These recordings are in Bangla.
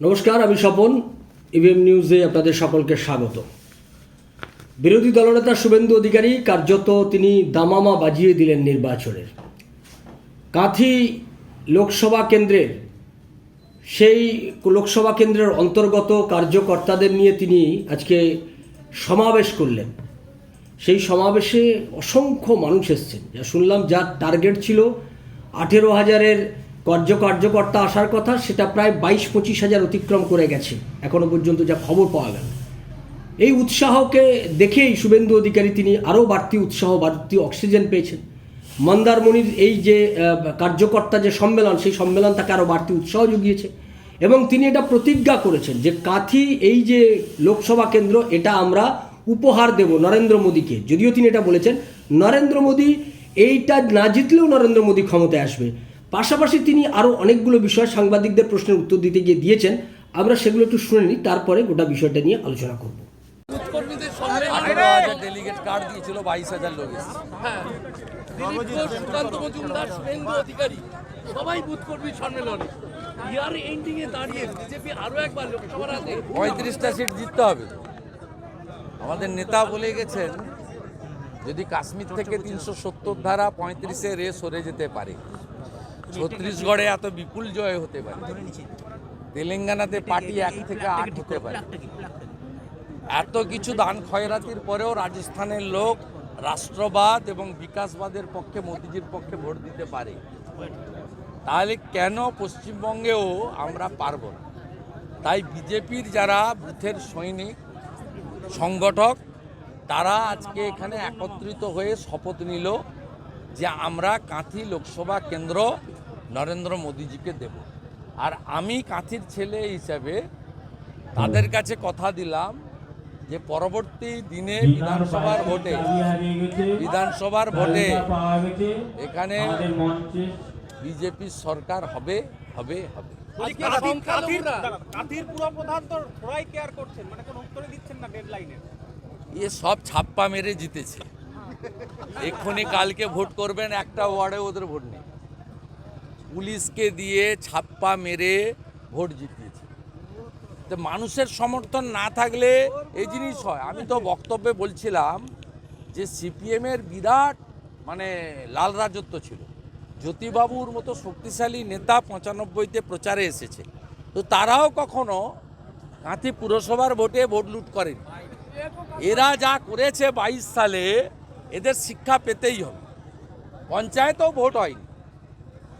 নমস্কার, আমি স্বপন ইভিএম নিউজে আপনাদের সকলকে স্বাগত। বিরোধী দলনেতা শুভেন্দু অধিকারী কার্যত তিনি দামামা বাজিয়ে দিলেন নির্বাচনের। কাঁথি লোকসভা কেন্দ্রের, সেই লোকসভা কেন্দ্রের অন্তর্গত কার্যকর্তাদের নিয়ে তিনি আজকে সমাবেশ করলেন। সেই সমাবেশে অসংখ্য মানুষ এসছেন। যা শুনলাম, যার টার্গেট ছিল আঠেরো হাজারের কার্য কার্যকর্তা আসার কথা, সেটা প্রায় বাইশ পঁচিশ হাজার অতিক্রম করে গেছে। এখনও পর্যন্ত যা খবর পাওয়া গেল। এই উৎসাহকে দেখেই শুভেন্দু অধিকারী তিনি আরও বাড়তি উৎসাহ, বাড়তি অক্সিজেন পেয়েছেন। মন্দারমণির এই যে কার্যকর্তা যে সম্মেলন, সেই সম্মেলন তাকে আরও বাড়তি উৎসাহ জুগিয়েছে এবং তিনি এটা প্রতিজ্ঞা করেছেন যে কাথি এই যে লোকসভা কেন্দ্র, এটা আমরা উপহার দেব নরেন্দ্র মোদীকে। যদিও তিনি এটা বলেছেন, নরেন্দ্র মোদী, এইটা না জিতলেও নরেন্দ্র মোদী ক্ষমতায় আসবে। পাশাপাশি তিনি আরও অনেকগুলো বিষয় সাংবাদিকদের প্রশ্নের উত্তর দিতে গিয়ে দিয়েছেন। আমরা সেগুলো একটু শুনে নিই তারপরে গোটা বিষয়টা নিয়ে আলোচনা করব। কর্মীদের সঙ্গে হাজার ডেলিগেট কার্ড দিয়েছিল বাইশ হাজার লোক হ্যাঁ। সুকান্ত মজুমদার শুভেন্দু অধিকারী সবাই বুথ কর্মী সম্মেলনে। ইয়ার এন্ডিং এ দাঁড়িয়ে বিজেপি আরও একবার লোকসভার হাতে পঁয়ত্রিশটা সিট জিততে হবে। আমাদের নেতা বলে গেছেন যদি কাশ্মীর থেকে তিনশো সত্তর ধারা পঁয়ত্রিশে রে সরে যেতে পারে ছত্তিশগড়ে এত বিপুল জয় হতে পারে। তেলেঙ্গানাতে পার্টি এক থেকে আট হতে পারে। এত কিছু দান খয়রাতির পরেও রাজস্থানের লোক রাষ্ট্রবাদ এবং বিকাশবাদের পক্ষে মোদিজির পক্ষে ভোট দিতে পারে। তাহলে কেন পশ্চিমবঙ্গেও আমরা পারব না? তাই বিজেপির যারা বুথের সৈনিক, সংগঠক, তারা আজকে এখানে একত্রিত হয়ে শপথ নিল যে আমরা কাঁথি লোকসভা কেন্দ্র নরেন্দ্র মোদীজিকে দেব। আর আমি কাঁথির ছেলে হিসাবে তাদের কাছে কথা দিলাম যে পরবর্তী দিনে বিধানসভার ভোটে বিধানসভার ভোটে এখানে বিজেপির সরকার হবে হবে হবে। মানে কোনো উত্তরে দিচ্ছেন না ডেডলাইনে এ সব ছাপ্পা মেরে জিতেছে। এক্ষুনি কালকে ভোট করবেন একটা ওয়ার্ডে ওদের ভোট নেই। পুলিশকে দিয়ে ছাপ্পা মেরে ভোট জিতিয়েছে। তো মানুষের সমর্থন না থাকলে এই জিনিস হয়। আমি তো বক্তব্যে বলছিলাম যে সিপিএমের বিরাট মানে লাল রাজত্ব ছিল। জ্যোতিবাবুর মতো শক্তিশালী নেতা পঁচানব্বইতে প্রচারে এসেছে। তো তারাও কখনো কাঁথি পুরসভার ভোটে ভোট লুট করেন। এরা যা করেছে বাইশ সালে এদের শিক্ষা পেতেই হবে। পঞ্চায়েতেও ভোট হয়নি।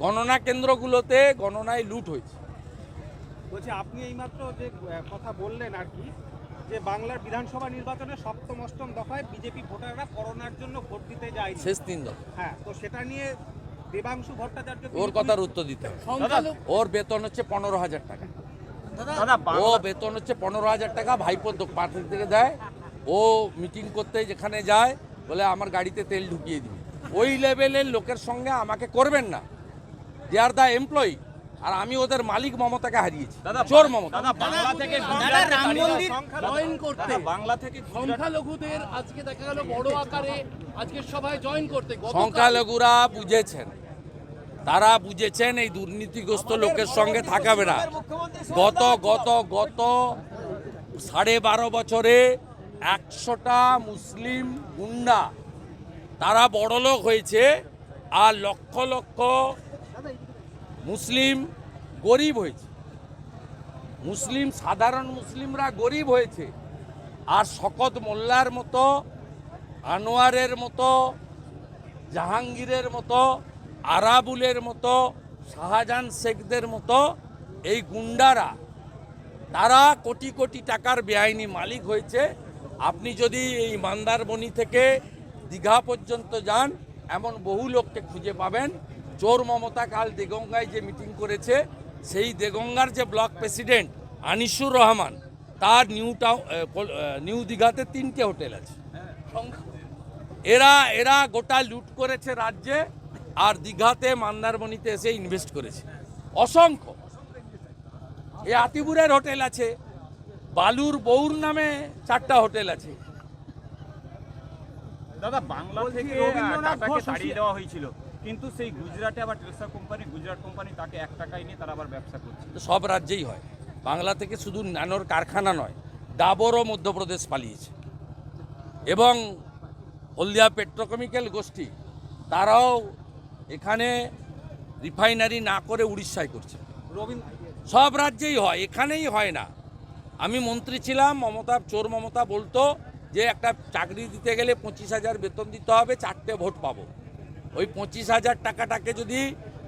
গণনা কেন্দ্রগুলোতে গণনায় লুট হয়েছে। বলছি আপনি এইমাত্র যে কথা বললেন আর কি যে বাংলার বিধানসভা নির্বাচনে সপ্তম অষ্টম দফায় বিজেপি ভোটাররা করোনার জন্য ভোট দিতে যায় শেষ তিন দফা। হ্যাঁ তো সেটা নিয়ে দেবাংশু ভট্টাচার্য ওর কথার উত্তর দিতে হবে। ওর বেতন হচ্ছে পনেরো হাজার টাকা। ও বেতন হচ্ছে পনেরো হাজার টাকা ভাইপোর দো- পার্টি থেকে দেয়। ও মিটিং করতে যেখানে যায় বলে আমার গাড়িতে তেল ঢুকিয়ে দিবি। ওই লেভেলের লোকের সঙ্গে আমাকে করবেন না। দে আর দ্য এমপ্লয়ি আর আমি ওদের মালিক মমতাকে হারিয়েছি। চোর মমতা। বাংলা থেকে জয়েন করতে। বাংলা থেকে সংখ্যালঘুদের আজকে দেখা গেল বড় আকারে আজকে সবাই জয়েন করতে। সংখ্যালঘুরা বুঝেছেন। তারা বুঝেছেন এই দুর্নীতিগ্রস্ত লোকের সঙ্গে থাকাবে না। গত গত গত সাড়ে বারো বছরে একশোটা মুসলিম গুন্ডা তারা বড়লোক হয়েছে। আর লক্ষ লক্ষ মুসলিম গরিব হয়েছে। মুসলিম, সাধারণ মুসলিমরা গরিব হয়েছে। আর শকত মোল্লার মতো, আনোয়ারের মতো, জাহাঙ্গীরের মতো, আরাবুলের মতো, শাহজাহান শেখদের মতো এই গুন্ডারা, তারা কোটি কোটি টাকার বেআইনি মালিক হয়েছে। আপনি যদি এই মন্দারমণি থেকে দীঘা পর্যন্ত যান, এমন বহু লোককে খুঁজে পাবেন। চোর মমতা কাল দেগঙ্গায় যে মিটিং করেছে সেই দেগঙ্গার যে ব্লক প্রেসিডেন্ট আনিসুর রহমান তার নিউ টাউন নিউ দীঘাতে তিনটে হোটেল আছে। এরা এরা গোটা লুট করেছে রাজ্যে আর দীঘাতে মন্দারমণিতে এসে ইনভেস্ট করেছে। অসংখ্য। এ আতিপুরের হোটেল আছে। বালুর বৌর নামে চারটা হোটেল আছে। দাদা বাংলা থেকে তাড়িয়ে দেওয়া হয়েছিল। কিন্তু সেই গুজরাটে আবার টেলসা কোম্পানি গুজরাট কোম্পানি তাকে এক টাকায় নিয়ে তারা আবার ব্যবসা করছে। তো সব রাজ্যেই হয়। বাংলা থেকে শুধু ন্যানোর কারখানা নয় ডাবরও মধ্যপ্রদেশ পালিয়েছে। এবং হলদিয়া পেট্রোকেমিক্যাল গোষ্ঠী তারাও এখানে রিফাইনারি না করে উড়িষ্যায় করছে। রবীন্দ্র সব রাজ্যেই হয় এখানেই হয় না। আমি মন্ত্রী ছিলাম মমতা চোর মমতা বলতো যে একটা চাকরি দিতে গেলে পঁচিশ হাজার বেতন দিতে হবে চারটে ভোট পাবো। ওই পঁচিশ হাজার টাকাটাকে যদি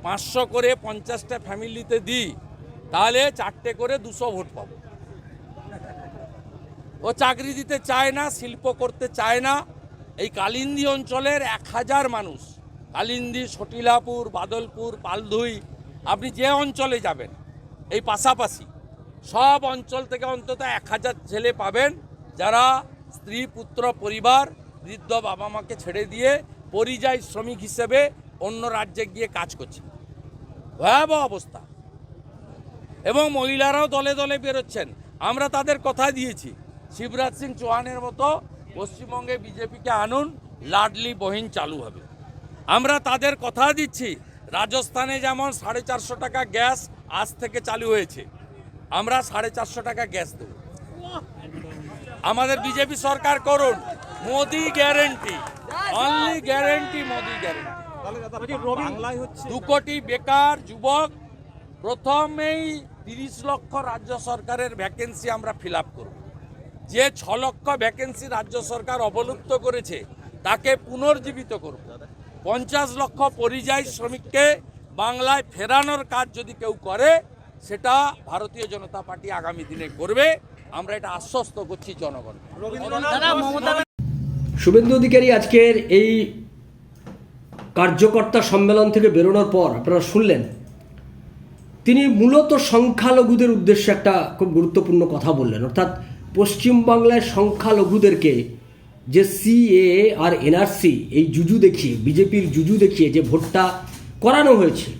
পাঁচশো করে পঞ্চাশটা ফ্যামিলিতে দিই, তাহলে চারটে করে দুশো ভোট পাবো। ও চাকরি দিতে চায় না, শিল্প করতে চায় না, এই কালিন্দী অঞ্চলের এক হাজার মানুষ, কালিন্দী, সটিলাপুর, বাদলপুর, পালধুই, আপনি যে অঞ্চলে যাবেন, এই পাশাপাশি সব অঞ্চল থেকে অন্তত এক হাজার ছেলে পাবেন, যারা স্ত্রী, পুত্র, পরিবার, বৃদ্ধ বাবা মাকে ছেড়ে দিয়ে পরিযায়ী শ্রমিক হিসেবে অন্য রাজ্যে গিয়ে কাজ করছে। ভয়াবহ অবস্থা। এবং মহিলারাও দলে দলে বেরোচ্ছেন। আমরা তাদের কথা দিয়েছি। শিবরাজ সিং চৌহানের মতো পশ্চিমবঙ্গে বিজেপিকে আনুন, লাডলি বহিন চালু হবে। আমরা তাদের কথা দিচ্ছি, রাজস্থানে যেমন সাড়ে চারশো টাকা গ্যাস আজ থেকে চালু হয়েছে, আমরা সাড়ে চারশো টাকা গ্যাস দেব। আমাদের বিজেপি সরকার করুন, Modi guarantee only guarantee Modi guarantee দু কোটি বেকার যুবক প্রথমেই তিরিশ লক্ষ রাজ্য সরকারের ভ্যাকেন্সি আমরা ফিল আপ করব। যে ছ লক্ষ ভ্যাকেন্সি রাজ্য সরকার অবলুপ্ত করেছে তাকে পুনর্জীবিত করব। পঞ্চাশ লক্ষ পরিযায়ী শ্রমিককে বাংলায় ফেরানোর কাজ যদি কেউ করে সেটা ভারতীয় জনতা পার্টি আগামী দিনে করবে। আমরা এটা আশ্বস্ত করছি জনগণ রবীন্দ্রনাথ শুভেন্দু অধিকারী, আজকের এই কার্যকর্তা সম্মেলন থেকে বেরোনোর পর আপনারা শুনলেন, তিনি মূলত সংখ্যালঘুদের উদ্দেশ্যে একটা খুব গুরুত্বপূর্ণ কথা বললেন। অর্থাৎ পশ্চিমবাংলায় সংখ্যালঘুদেরকে যে সিএ আর এনআরসি এই জুজু দেখিয়ে, বিজেপির জুজু দেখিয়ে যে ভোটটা করানো হয়েছে,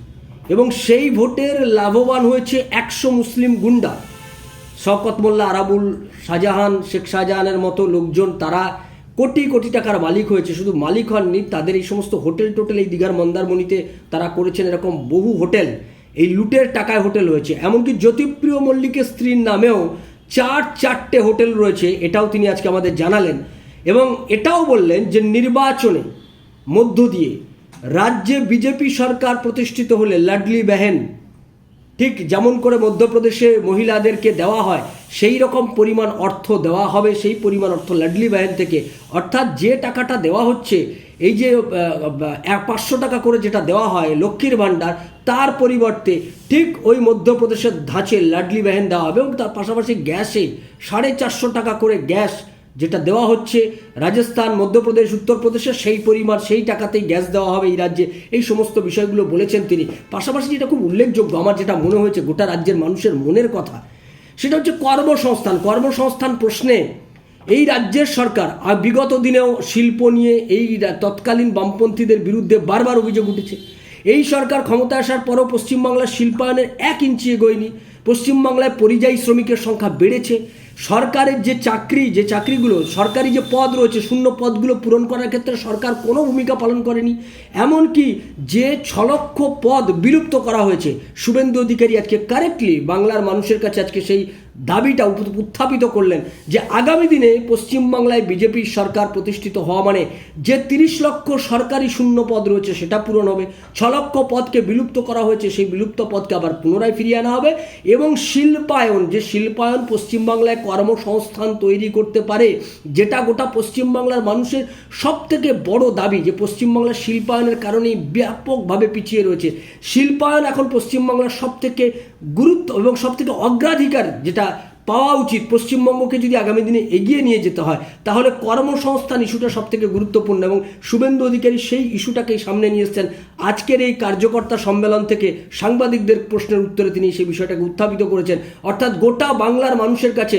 এবং সেই ভোটের লাভবান হয়েছে একশো মুসলিম গুন্ডা। শওকত মোল্লা, আরাবুল শাহজাহান, শেখ শাহজাহানের মতো লোকজন, তারা কোটি কোটি টাকার মালিক হয়েছে। শুধু মালিক হননি, তাদের এই সমস্ত হোটেল টোটেল এই দীঘার মন্দারমণিতে তারা করেছেন এরকম বহু হোটেল। এই লুটের টাকায় হোটেল হয়েছে। এমনকি জ্যোতিপ্রিয় মল্লিকের স্ত্রীর নামেও চার চারটে হোটেল রয়েছে, এটাও তিনি আজকে আমাদের জানালেন। এবং এটাও বললেন যে নির্বাচনে মধ্য দিয়ে রাজ্যে বিজেপি সরকার প্রতিষ্ঠিত হলে লাডলি বেহেন ঠিক যেমন করে মধ্যপ্রদেশে মহিলাদেরকে দেওয়া হয়, সেই রকম পরিমাণ অর্থ দেওয়া হবে, সেই পরিমাণ অর্থ লাডলি বাহিন থেকে। অর্থাৎ যে টাকাটা দেওয়া হচ্ছে, এই যে পাঁচশো টাকা করে যেটা দেওয়া হয় লক্ষ্মীর ভাণ্ডার, তার পরিবর্তে ঠিক ওই মধ্যপ্রদেশের ধাঁচে লাডলি বাহিন দেওয়া হবে এবং তার পাশাপাশি গ্যাসে সাড়ে চারশো টাকা করে গ্যাস যেটা দেওয়া হচ্ছে রাজস্থান, মধ্যপ্রদেশ উত্তরপ্রদেশে সেই পরিমাণ, সেই টাকাতেই গ্যাস দেওয়া হবে এই রাজ্যে। এই সমস্ত বিষয়গুলো বলেছেন তিনি। পাশাপাশি যেটা খুব উল্লেখযোগ্য, আমার যেটা মনে হয়েছে গোটা রাজ্যের মানুষের মনের কথা, সেটা হচ্ছে কর্মসংস্থান। কর্মসংস্থান প্রশ্নে এই রাজ্যের সরকার, আর বিগত দিনেও শিল্প নিয়ে এই তৎকালীন বামপন্থীদের বিরুদ্ধে বারবার অভিযোগ উঠেছে। এই সরকার ক্ষমতা আসার পরও পশ্চিমবাংলার শিল্পায়নের এক ইঞ্চি এগোয়নি পশ্চিমবাংলায় পরিযায়ী শ্রমিকের সংখ্যা বেড়েছে। সরকারের যে চাকরি, যে চাকরিগুলো, সরকারি যে পদ রয়েছে, শূন্য পদগুলো পূরণ করার ক্ষেত্রে সরকার কোনো ভূমিকা পালন করেনি। এমনকি যে ছ লক্ষ পদ বিলুপ্ত করা হয়েছে, শুভেন্দু অধিকারী আজকে কারেক্টলি বাংলার মানুষের কাছে আজকে সেই দাবিটা উত্থাপিত করলেন যে আগামী দিনে পশ্চিমবাংলায় বিজেপির সরকার প্রতিষ্ঠিত হওয়া মানে যে তিরিশ লক্ষ সরকারি শূন্য পদ রয়েছে সেটা পূরণ হবে, ছ লক্ষ পদকে বিলুপ্ত করা হয়েছে, সেই বিলুপ্ত পদকে আবার পুনরায় ফিরিয়ে আনা হবে এবং শিল্পায়ন, যে শিল্পায়ন পশ্চিমবাংলায় কর্মসংস্থান তৈরি করতে পারে, যেটা গোটা পশ্চিমবাংলার মানুষের সব থেকে বড় দাবি যে পশ্চিমবাংলার শিল্পায়নের কারণেই ব্যাপকভাবে পিছিয়ে রয়েছে। শিল্পায়ন এখন পশ্চিমবাংলার সব থেকে গুরুত্ব এবং সব থেকে অগ্রাধিকার যেটা পাওয়া উচিত। পশ্চিমবঙ্গকে যদি আগামী দিনে এগিয়ে নিয়ে যেতে হয়, তাহলে কর্মসংস্থান ইস্যুটা সব থেকে গুরুত্বপূর্ণ এবং শুভেন্দু অধিকারী সেই ইস্যুটাকেই সামনে নিয়ে এসছেন। আজকের এই কার্যকর্তা সম্মেলন থেকে সাংবাদিকদের প্রশ্নের উত্তরে তিনি সেই বিষয়টাকে উত্থাপিত করেছেন। অর্থাৎ গোটা বাংলার মানুষের কাছে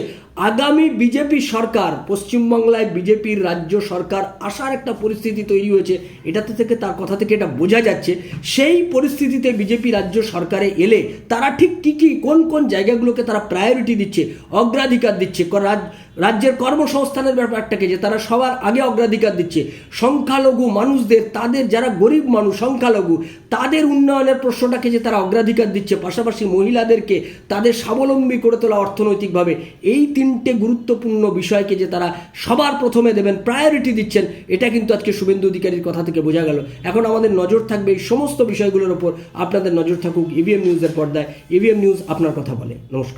আগামী বিজেপি সরকার, পশ্চিমবাংলায় বিজেপির রাজ্য সরকার আসার একটা পরিস্থিতি তৈরি হয়েছে, এটাতে থেকে তার কথা থেকে এটা বোঝা যাচ্ছে, সেই পরিস্থিতিতে বিজেপি রাজ্য সরকারে এলে তারা ঠিক কী কী, কোন কোন জায়গাগুলোকে তারা প্রায়োরিটি দিচ্ছে, অগ্রাধিকার দিচ্ছে রাজ্যের কর্মসংস্থানের ব্যাপারটাকে যে তারা সবার আগে অগ্রাধিকার দিচ্ছে, সংখ্যালঘু মানুষদের, তাদের যারা গরিব মানুষ, সংখ্যালঘু, তাদের উন্নয়নের প্রশ্নটাকে যে তারা অগ্রাধিকার দিচ্ছে, পাশাপাশি মহিলাদেরকে তাদের স্বাবলম্বী করে তোলা অর্থনৈতিকভাবে, এই তিনটে গুরুত্বপূর্ণ বিষয়কে যে তারা সবার প্রথমে দেবেন প্রায়োরিটি দিচ্ছেন, এটা কিন্তু আজকে শুভেন্দু অধিকারীর কথা থেকে বোঝা গেল। এখন আমাদের নজর থাকবে এই সমস্ত বিষয়গুলোর ওপর। আপনাদের নজর থাকুক ইভিএম নিউজের পর্দায়। ইভিএম নিউজ আপনার কথা বলে। নমস্কার।